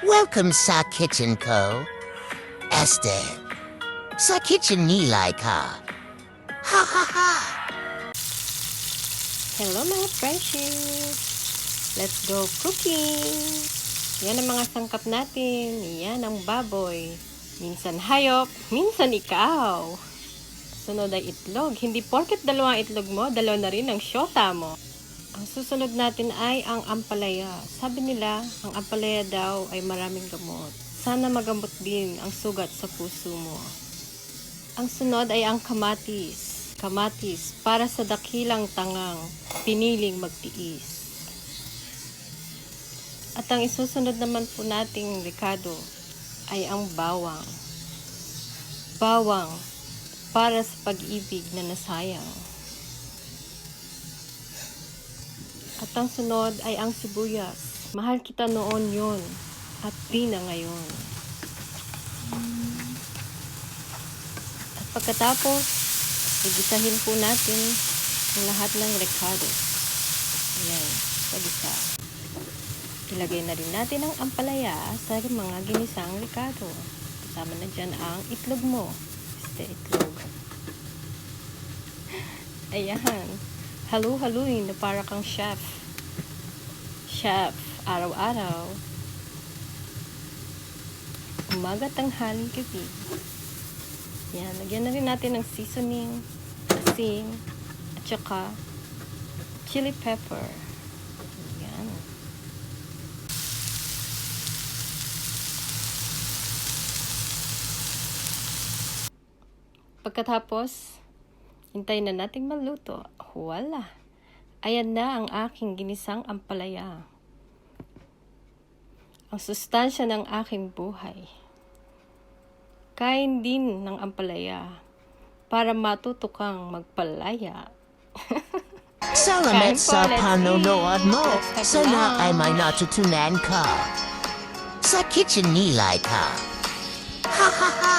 Welcome sa kitchen ko. Este, sa kitchen nilay ka. Ha ha ha. Hello mga friendships! Let's go cooking! Yan ang mga sangkap natin. Yan ang baboy. Minsan hayop, minsan ikaw. Sunod ay itlog. Hindi porket dalawang itlog mo, dalawa na rin ang syota mo. Ang susunod natin ay ang ampalaya. Sabi nila, ang ampalaya daw ay maraming gamot. Sana magamot din ang sugat sa puso mo. Ang sunod ay ang kamatis. Kamatis para sa dakilang tangang piniling magtiis. At ang isusunod naman po nating rekado ay ang bawang. Bawang para sa pag-ibig na nasayang. At ang sunod ay ang sibuyas. Mahal kita noon yon at di na ngayon. At pagkatapos, Igisahin po natin ang lahat ng rekado. Ayan, pag-isa. Ilagay na rin natin ang ampalaya sa mga ginisang rekado. Kasama na dyan ang itlog mo. Este itlog. Ayan. Halu-haluin na para kang chef. Chef, araw-araw. Umaga, tanghali, gabi. Yan, lagyan na rin natin ng seasoning, asin, at saka chili pepper. Yan. Pagkatapos, hintayin na natin maluto. Wala. Ayan na ang aking ginisang ampalaya. Ang sustansya ng aking buhay kain din ng ampalaya para matuto kang magpalaya. Salamat sa panonood mo. Sana ay may natutunan ka. Sa kitchen nilay ka. Ha ha ha.